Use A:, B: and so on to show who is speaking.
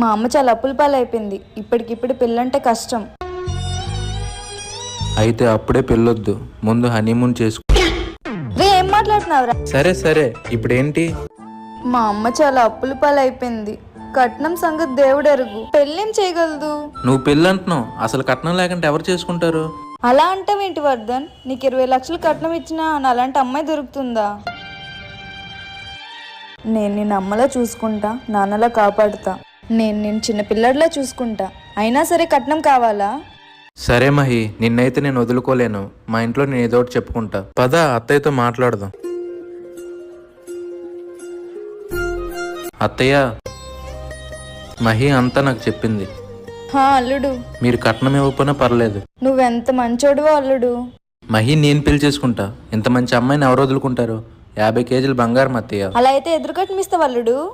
A: మా అమ్మ చాలా అప్పుల పాలైపోయింది. ఇప్పటికిప్పుడు పెళ్ళంటే కష్టం.
B: అయితే అప్పుడే పెళ్ళొద్దు. ముందు హనీమూన్ చేసుకో.
A: ఏం మాట్లాడుతున్నావురా?
B: సరే సరే. ఇప్పుడేంటి?
A: మా అమ్మ చాలా అప్పుల పాలైపోయింది. కట్నం సంగతి దేవుడు ఎరుగు పెళ్ళేం చేయగలదు?
B: నువ్వు పెళ్ళి అంటున్నావు అసలు కట్నం లేకుంటే ఎవరు చేసుకుంటారు?
A: అలా అంటావేంటి వర్ధన్? నీకు ఇరవై లక్షలు కట్నం ఇచ్చినా నా అలాంటి అమ్మాయి దొరుకుతుందా? నేను నిన్ను అమ్మలా చూసుకుంటా నాన్నలా కాపాడుతా. నేను నేను చిన్న పిల్లడిలా చూసుకుంటా. అయినా సరే కట్నం కావాలా?
B: సరే మహి నిన్నైతే నేను వదులుకోలేను. మా ఇంట్లో నేను ఏదో ఒకటి చెప్పుకుంటా. పద అత్తయ్యతో మాట్లాడదాం. అత్తయ్య మహి అంతా నాకు చెప్పింది.
A: హా అల్లుడు.
B: మీరు కట్నం ఇవ్వకపోయినా పర్లేదు.
A: నువ్వెంత మంచోడువో అల్లుడు.
B: మహి నేను పెళ్ళి చేసుకుంటా. ఇంత మంచి అమ్మాయిని ఎవరు వదులుకుంటారు? యాభై కేజీలు బంగారం అత్తయ్య.
A: అలా అయితే ఎదురు కట్నం ఇస్తావు అల్లుడు?